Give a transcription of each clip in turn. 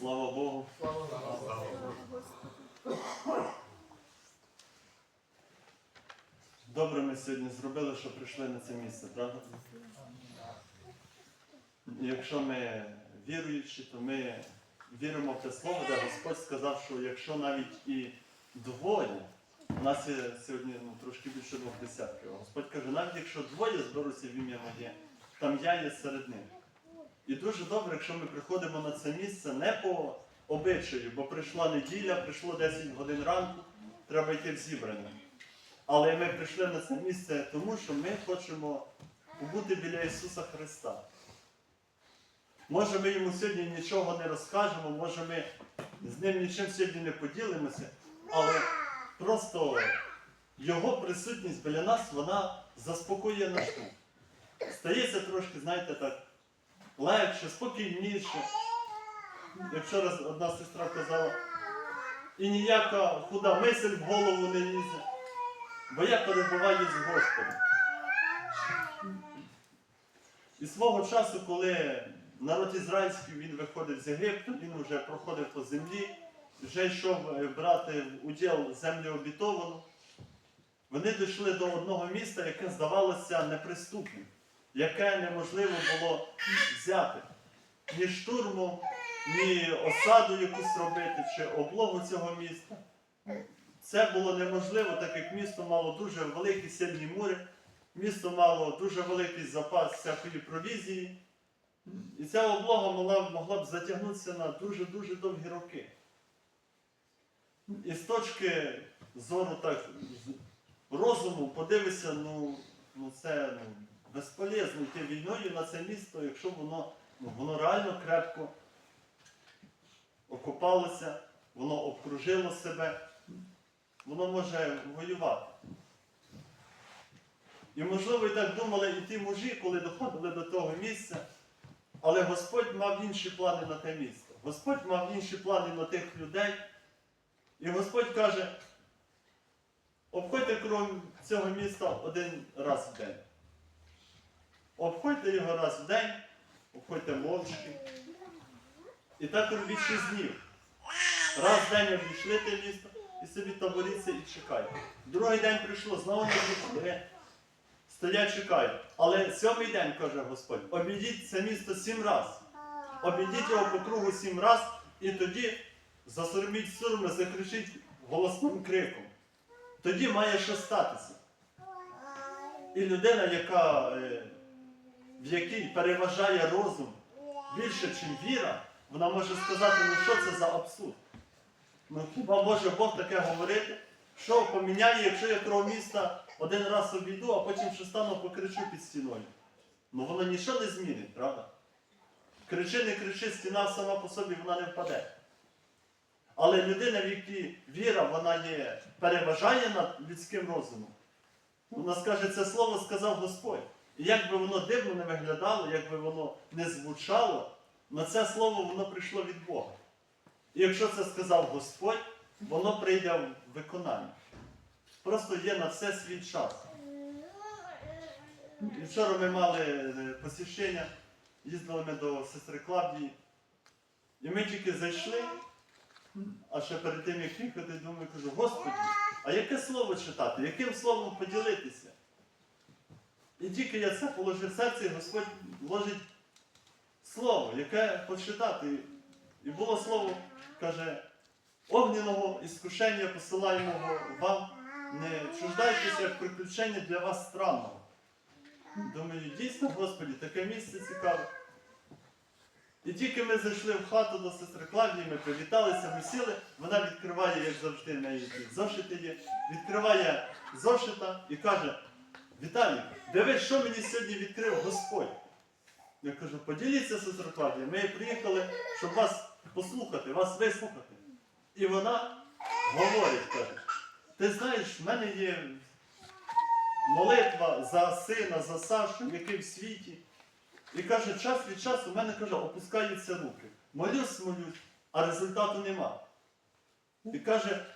Слава Богу. Слава Богу. Добре ми сьогодні зробили, що прийшли на це місце, правда? Якщо ми віруючі, то ми віримо в те слово, де Господь сказав, що якщо навіть і двоє, у нас є сьогодні ну, трошки більше двох десятків. Господь каже, навіть якщо двоє зберуться в ім'я моє, там я є серед них. І дуже добре, якщо ми приходимо на це місце не по обичаю, бо прийшла неділя, прийшло 10 годин ранку, треба йти в зібрання. Але ми прийшли на це місце тому, що ми хочемо побути біля Ісуса Христа. Може, ми йому сьогодні нічого не розкажемо, може ми з ним нічим сьогодні не поділимося, але просто Його присутність біля нас, вона заспокоює наш дух. Стається трошки, знаєте, так, легше, спокійніше. Як вчора одна сестра казала, і ніяка худа мисль в голову не лізе, бо я перебуваю з Господом. І свого часу, коли народ ізраїльський він виходив з Єгипту, він вже проходив по землі, вже йшов е, брати в уділ землю обітовану, вони дійшли до одного міста, яке здавалося неприступним, яке неможливо було взяти. Ні штурму, ні осаду якусь робити, чи облогу цього міста. Це було неможливо, так як місто мало дуже великі сильні мури, місто мало дуже великий запас всякої провізії. І ця облога могла, могла б затягнутися на дуже-дуже довгі роки. І з точки зору так, розуму подивися, ну, ну це ну, безполезно йти війною на це місто, якщо воно, ну, воно реально крепко окопалося, воно обкружило себе, воно може воювати. І можливо і так думали і ті мужі, коли доходили до того місця, але Господь мав інші плани на те місто. Господь мав інші плани на тих людей. І Господь каже, обходьте кром цього міста один раз в день. Обходьте його раз в день, обходьте мовчки. І так робіть шість днів. Раз в день обійшли те місто і собі таборіться і чекайте. Другий день прийшло, знову не обійшли. Стоять, чекають. Але сьомий день, каже Господь, обійдіть це місто сім разів. Обійдіть його по кругу сім разів, і тоді засурміть сурми, закричіть голосним криком. Тоді має що статися. І людина, яка, е, в якій переважає розум більше, ніж віра, вона може сказати, ну що це за абсурд? Ну хіба може Бог таке говорити? Що поміняє, якщо я кров міста один раз обійду, а потім ще стану покричу під стіною? Ну воно нічого не змінить, правда? Кричи, не кричи, стіна сама по собі вона не впаде. Але людина, в якій віра, вона є, переважає над людським розумом. Вона скаже, це слово сказав Господь. І як би воно дивно не виглядало, як би воно не звучало, на це слово воно прийшло від Бога. І якщо це сказав Господь, воно прийде в виконання. Просто є на все свій час. І вчора ми мали е, посвящення, їздили ми до сестри Клавдії. І ми тільки зайшли, а ще перед тим, як їхати, думаю, кажу, Господи, а яке слово читати? Яким словом поділитися? І тільки я це положив в серце, і Господь вложить слово, яке почитати. І було слово, каже, огняного іскушення посилаємо вам, не чуждайтеся як приключення для вас странного. Думаю, дійсно, Господі, таке місце цікаве. І тільки ми зайшли в хату до сестри Клавдії, ми привіталися, ми сіли, вона відкриває, як завжди, в неї зошити є, відкриває зошита і каже, Віталій, дивись, що мені сьогодні відкрив Господь. Я кажу, поділіться, сестра Клавдія, ми приїхали, щоб вас послухати, вас вислухати. І вона говорить, каже, ти знаєш, в мене є молитва за сина, за Сашу, який в світі. І каже, час від часу в мене каже, опускаються руки. Молюсь, молюсь, а результату нема. І каже,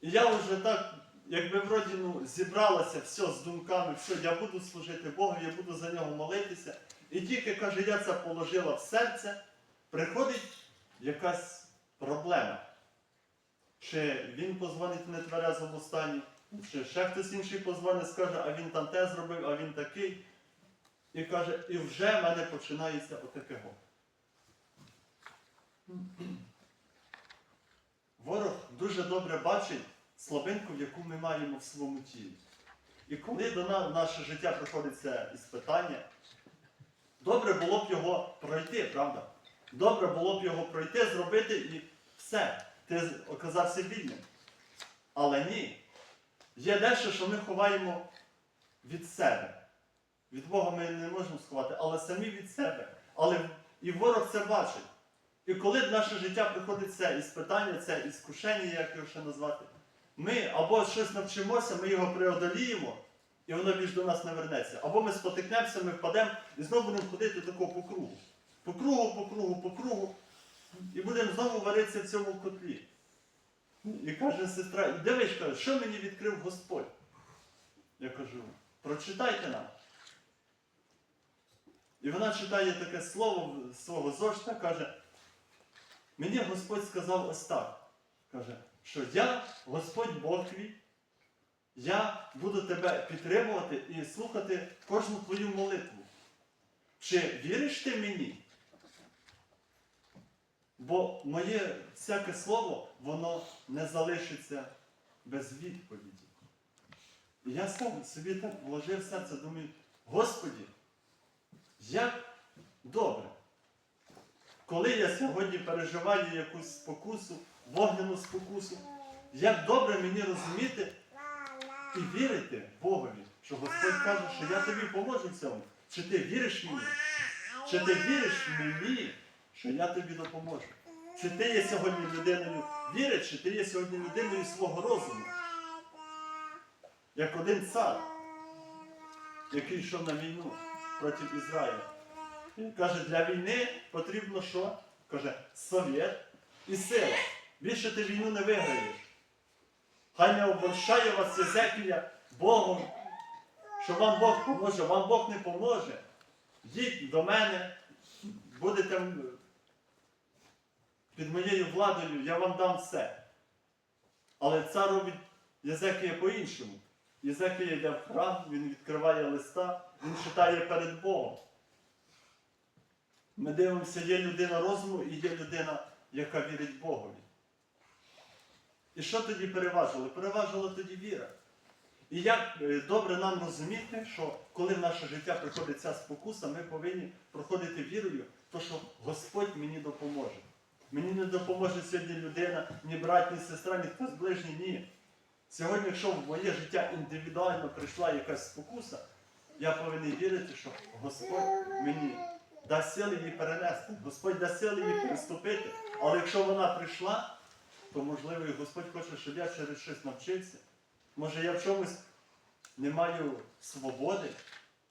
я вже так, якби вроді ну, зібралася все з думками, все, я буду служити Богу, я буду за нього молитися. І тільки каже, я це положила в серце, приходить якась проблема. Чи він позвонить в нетверезому стані, чи ще хтось інший позвонить, скаже, а він там те зробив, а він такий. І каже, і вже в мене починається отаке го. Ворог дуже добре бачить слабинку, яку ми маємо в своєму тілі. І коли до нас наше життя приходить це іспитання, добре було б його пройти, правда? Добре було б його пройти, зробити і все. Ти оказався вільним. Але ні. Є дещо, що ми ховаємо від себе. Від Бога ми не можемо сховати, але самі від себе. Але і ворог це бачить. І коли в наше життя приходить це іспитання, це іскушення, як його ще назвати, ми або щось навчимося, ми його преодоліємо, і воно більш до нас не вернеться. Або ми спотикнемося, ми впадемо і знову будемо ходити такого по кругу. По кругу, по кругу, по кругу. І будемо знову варитися в цьому котлі. І каже сестра, і дивись, каже, що мені відкрив Господь? Я кажу, прочитайте нам. І вона читає таке слово свого зошита, каже, мені Господь сказав ось так. Каже, що я, Господь Бог твій, я буду тебе підтримувати і слухати кожну твою молитву. Чи віриш ти мені? Бо моє всяке слово, воно не залишиться без відповіді. І я сам собі так вложив серце, думаю, Господі, як добре. Коли я сьогодні переживаю якусь спокусу, вогняну спокусу, як добре мені розуміти і вірити Богові, що Господь каже, що я тобі поможу в цьому. Чи ти віриш мені? Чи ти віриш мені, що я тобі допоможу? Чи ти є сьогодні людиною віри, чи ти є сьогодні людиною свого розуму? Як один цар, який йшов на війну проти Ізраїля. Він каже, для війни потрібно що? Каже, совєт і сила. Більше ти війну не виграєш. Хай не обольщає вас Єзекія Богом, що вам Бог поможе, вам Бог не поможе. Йдіть до мене, будете під моєю владою, я вам дам все. Але цар робить Єзекія по-іншому. Єзекія йде в храм, він відкриває листа, він читає перед Богом. Ми дивимося, є людина розуму і є людина, яка вірить Богові. І що тоді переважило? Переважила тоді віра. І як е, добре нам розуміти, що коли в наше життя приходить ця спокуса, ми повинні проходити вірою, то що Господь мені допоможе. Мені не допоможе сьогодні людина, ні брат, ні сестра, ні хтось ближній, ні. Сьогодні, якщо в моє життя індивідуально прийшла якась спокуса, я повинен вірити, що Господь мені дасть сили її перенести. Господь дасть сили її переступити. Але якщо вона прийшла, то можливо і Господь хоче, щоб я через щось навчився. Може я в чомусь не маю свободи,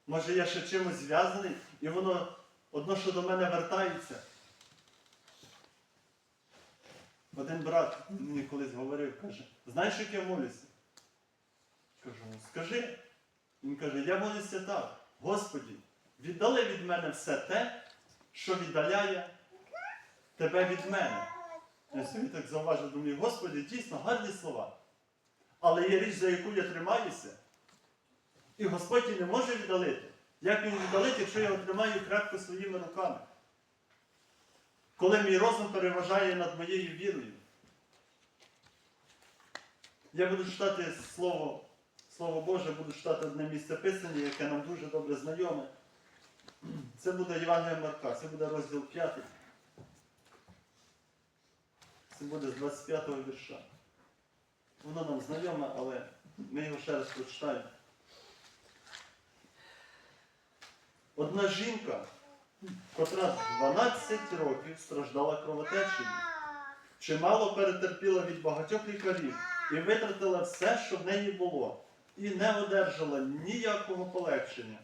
може я ще чимось зв'язаний, і воно одно, що до мене вертається. Один брат мені колись говорив, каже, знаєш, як я молюся? Кажу, «Ну, скажи. Він каже, я молюся так. Господі, віддали від мене все те, що віддаляє тебе від мене. Я собі так зауважив, думаю, Господи, дійсно гарні слова. Але є річ, за яку я тримаюся, і Господь її не може віддалити. Як він віддалить, якщо я його тримаю крепко своїми руками? Коли мій розум переважає над моєю вірою. Я буду читати слово, слово Боже, буду читати одне місце Писання, яке нам дуже добре знайоме. Це буде Євангелія Марка, це буде розділ 5. Це буде з 25 го вірша. Воно нам знайоме, але ми його ще раз прочитаємо. Одна жінка, котра 12 років страждала кровотечею, чимало перетерпіла від багатьох лікарів і витратила все, що в неї було, і не одержала ніякого полегшення,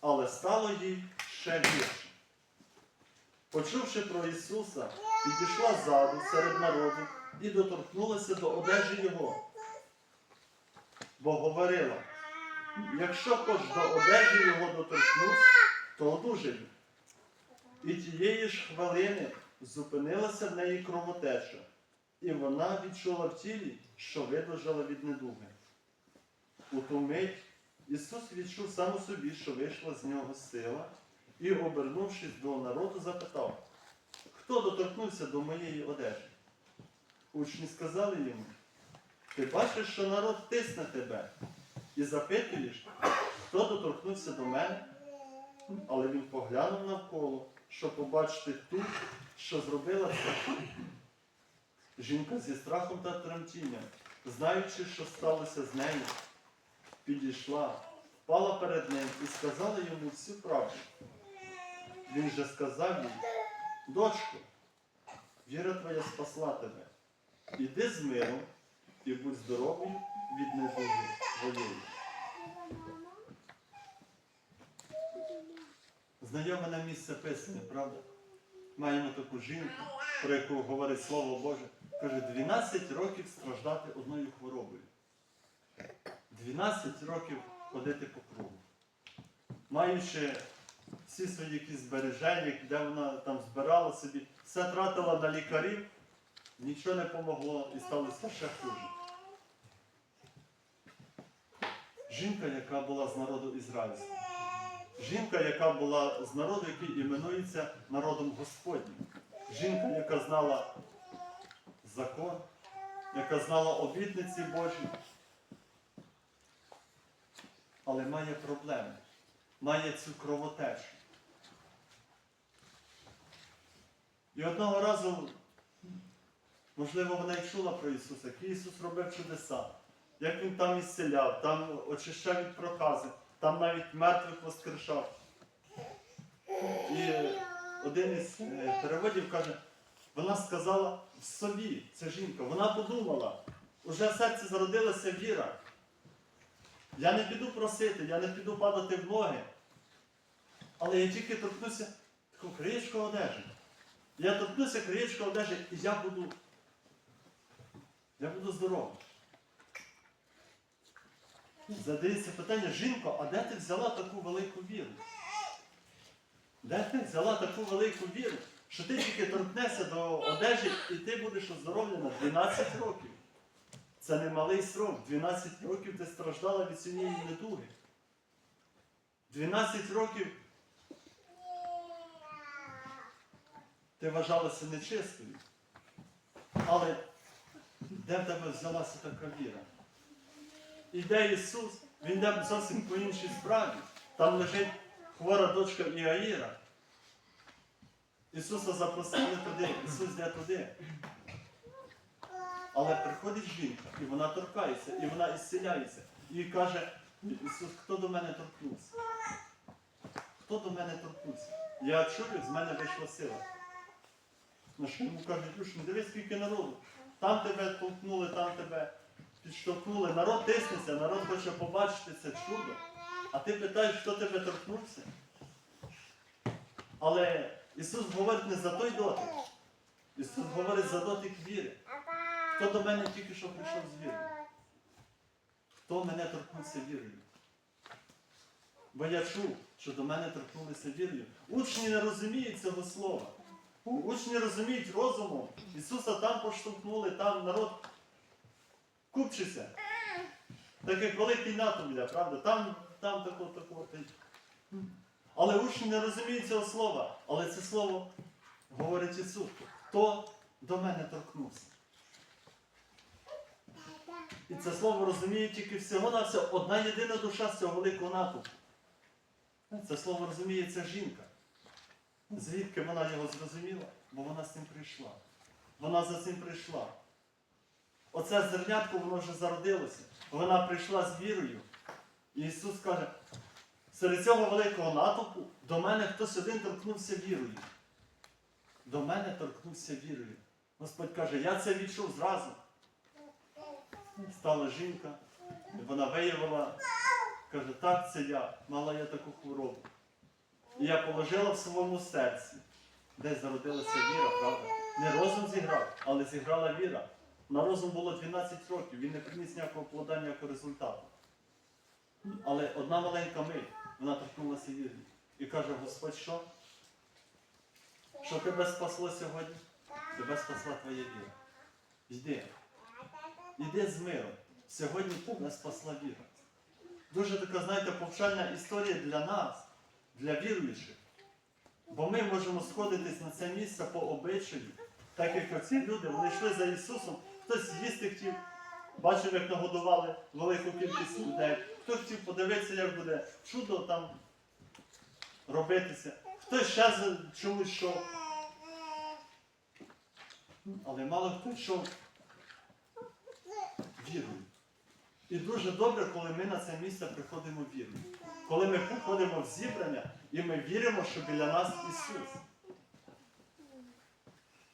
але стало їй ще гірше. Почувши про Ісуса, підійшла ззаду серед народу і доторкнулася до одежі Його. Бо говорила, якщо хоч до одежі Його доторкнусь, то одужаю. І тієї ж хвилини зупинилася в неї кровотеча, і вона відчула в тілі, що видужала від недуги. У ту мить Ісус відчув сам у собі, що вийшла з нього сила, і, обернувшись до народу, запитав, хто доторкнувся до моєї одежі? Учні сказали йому, ти бачиш, що народ тисне тебе, і запитуєш, хто доторкнувся до мене? Але він поглянув навколо, щоб побачити ту, що зробила це. Жінка зі страхом та тремтінням, знаючи, що сталося з нею, підійшла, впала перед ним і сказала йому всю правду. Він же сказав їй, дочко, віра твоя спасла тебе. Іди з миром і будь здоровою від недуги твоєї. Знайоме нам місце писання, правда? Маємо таку жінку, про яку говорить Слово Боже. Каже, 12 років страждати одною хворобою. 12 років ходити по кругу. Маючи всі свої якісь збереження, де вона там збирала собі, все тратила на лікарів, нічого не помогло і сталося ще хуже. Жінка, яка була з народу ізраїльського. Жінка, яка була з народу, який іменується народом Господнім. Жінка, яка знала закон, яка знала обітниці Божі, але має проблеми, має цю кровотечу. І одного разу, можливо, вона й чула про Ісуса, який Ісус робив чудеса, як Він там ісцеляв, там очищав від прокази, там навіть мертвих воскрешав. І один із е, переводів каже, вона сказала в собі, ця жінка, вона подумала, уже в серці зародилася віра. Я не піду просити, я не піду падати в ноги. Але я тільки торкнуся краєчка одежі. Я торкнуся краєчка одежі і я буду. Я буду здоровий. Задається питання, жінко, а де ти взяла таку велику віру? Де ти взяла таку велику віру, що ти тільки торкнешся до одежі і ти будеш оздоровлена 12 років? Це не малий срок. 12 років ти страждала від цієї недуги. 12 років ти вважалася нечистою. Але де в тебе взялася така віра? Іде Ісус, Він йде зовсім по іншій справі. Там лежить хвора дочка Іаїра. Ісуса запросили туди, Ісус йде туди. Але приходить жінка, і вона торкається, і вона ісціляється. І каже, Ісус, хто до мене торкнувся? Хто до мене торкнувся? Я чую, з мене вийшла сила. На що йому кажуть, учні, дивись, скільки народу. Там тебе толкнули, там тебе підштовхнули. Народ тиснеться, народ хоче побачити це чудо. А ти питаєш, хто тебе торкнувся? Але Ісус говорить не за той дотик. Ісус говорить за дотик віри. Хто до мене тільки що прийшов з вірою? Хто мене торкнувся вірою? Бо я чув, що до мене торкнулися вірою. Учні не розуміють цього слова. Учні розуміють розумом. Ісуса там поштовхнули, там народ купчиться. Так як великий натовп, йде, правда? Там, там такого, такого. Але учні не розуміють цього слова. Але це слово говорить Ісус. Хто до мене торкнувся? І це слово розуміє тільки всього на все одна єдина душа з цього великого натовпу. Це слово розуміє ця жінка. Звідки вона його зрозуміла? Бо вона з цим прийшла. Вона за цим прийшла. Оце зернятко, воно вже зародилося. Вона прийшла з вірою. І Ісус каже, серед цього великого натовпу до мене хтось один торкнувся вірою. До мене торкнувся вірою. Господь каже, я це відчув зразу. Стала жінка, і вона виявила, каже, так це я, мала я таку хворобу. І я положила в своєму серці, де зародилася віра, правда? Не розум зіграв, але зіграла віра. На розум було 12 років, він не приніс ніякого плода, ніякого результату. Але одна маленька мить, вона торкнулася вірою. І каже, Господь що? що тебе спасло сьогодні? Тебе спасла твоя віра. Йди. Йди з миром. Сьогодні тебе спасла віра. Дуже така, знаєте, повчальна історія для нас, для віруючих. Бо ми можемо сходитись на це місце по обичаю, так як оці люди, вони йшли за Ісусом, хтось їсти хотів, бачив, як нагодували велику кількість людей, хто хотів подивитися, як буде чудо там робитися, хтось ще чомусь йшов. Але мало хто йшов вірою. І дуже добре, коли ми на це місце приходимо вірою. Коли ми приходимо в зібрання і ми віримо, що біля нас Ісус.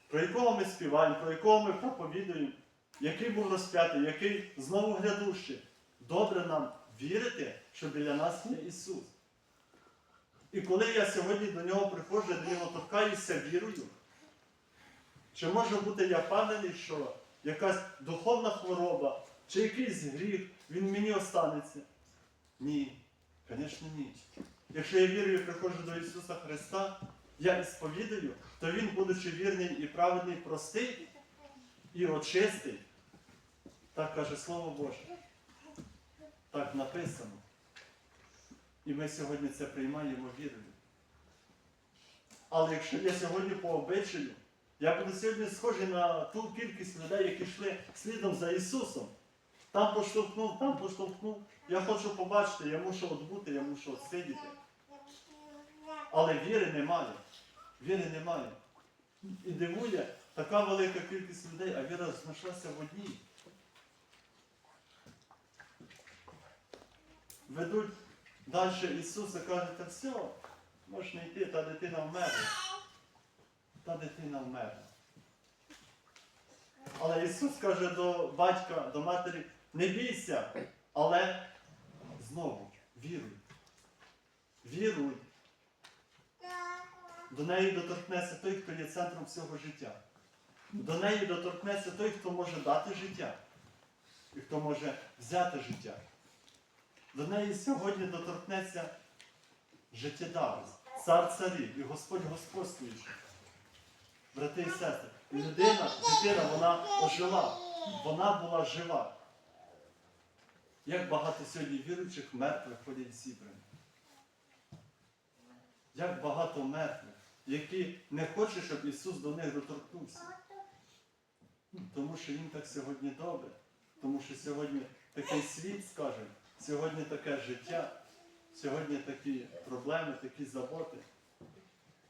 Про якого ми співаємо, про якого ми проповідуємо, який був розп'ятий, який знову грядущий. Добре нам вірити, що біля нас є Ісус. І коли я сьогодні до нього приходжу, до нього торкаюся вірою, чи може бути я впевнений, що якась духовна хвороба чи якийсь гріх, він мені останеться? Ні, звісно, ні. Якщо я вірю і приходжу до Ісуса Христа, я сповідаю, то Він, будучи вірний і праведний, простий і очистий. Так каже Слово Боже. Так написано. І ми сьогодні це приймаємо вірою. Але якщо я сьогодні по обичаю, я буду сьогодні схожий на ту кількість людей, які йшли слідом за Ісусом. Там поштовхнув, там поштовхнув. Я хочу побачити, я мушу отбути, я мушу отсидіти. Але віри немає. Віри немає. І дивує, така велика кількість людей, а віра знайшлася в одній. Ведуть далі Ісуса, кажуть, та все, можна йти, та дитина вмерла. Та дитина вмерла. Але Ісус каже до батька, до матері, не бійся, але знову віруй. Віруй. До неї доторкнеться той, хто є центром всього життя. До неї доторкнеться той, хто може дати життя і хто може взяти життя. До неї сьогодні доторкнеться життєдавець, цар царів і Господь господствуючий. Брати і сестри, людина, дитина, вона ожила, вона була жива. Як багато сьогодні віруючих мертвих ходять в зібрання. Як багато мертвих, які не хочуть, щоб Ісус до них доторкнувся. Тому що їм так сьогодні добре. Тому що сьогодні такий світ, скажемо, сьогодні таке життя, сьогодні такі проблеми, такі заботи.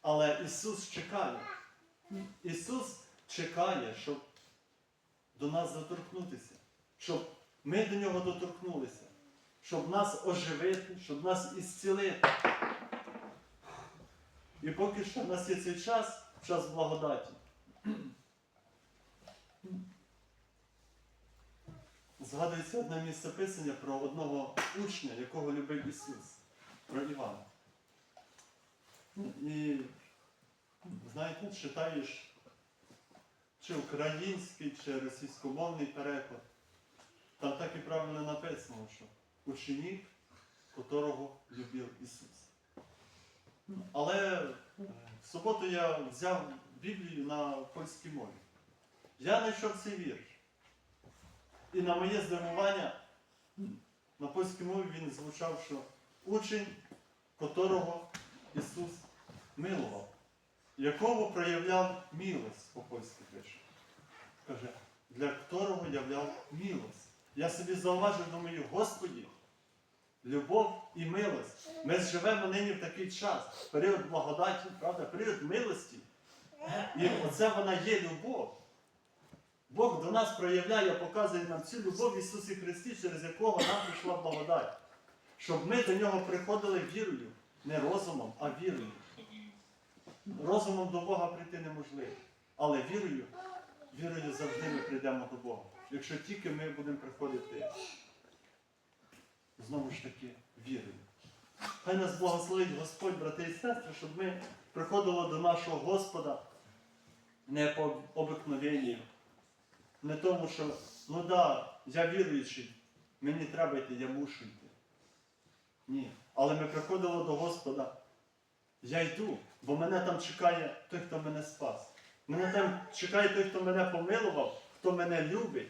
Але Ісус чекає. Ісус чекає, щоб до нас доторкнутися, щоб ми до нього доторкнулися, щоб нас оживити, щоб нас ісцілити. І поки що в нас є цей час, час благодаті. Згадується одне місце писання про одного учня, якого любив Ісус, про Івана. І знаєте, читаєш чи український, чи російськомовний переклад. Там так і правильно написано, що ученик, котрого любив Ісус. Але е, в суботу я взяв Біблію на польській мові. Я знайшов цей вірш. І на моє здивування на польській мові він звучав, що учень, котрого Ісус милував, якого проявляв милость, по-польськи пише. Каже, для котрого являв милость. Я собі зауважив, думаю, Господі, любов і милость. Ми живемо нині в такий час, період благодаті, правда, період милості. І оце вона є любов. Бог до нас проявляє, показує нам цю любов в Ісусі Христі, через якого нам прийшла благодать. Щоб ми до нього приходили вірою, не розумом, а вірою. Розумом до Бога прийти неможливо. Але вірою, вірою завжди ми прийдемо до Бога. Якщо тільки ми будемо приходити знову ж таки вірою. Хай нас благословить Господь, брати і сестри, щоб ми приходили до нашого Господа не по обикновенню, не тому, що ну да, я віруючий, мені треба йти, я мушу йти. Ні. Але ми приходили до Господа Я йду, бо мене там чекає той, хто мене спас. Мене там чекає той, хто мене помилував, хто мене любить.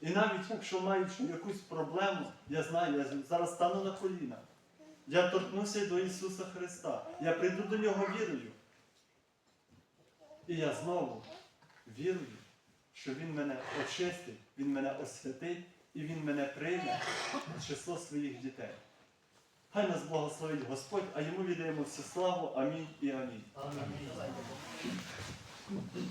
І навіть якщо маючи якусь проблему, я знаю, я зараз стану на коліна. Я торкнуся до Ісуса Христа. Я прийду до Нього вірою. І я знову вірую, що Він мене очистить, Він мене освятить і Він мене прийме в число своїх дітей. Хай нас благословить Господь, а йому віддаємо всю славу. Амінь і амінь. Амінь.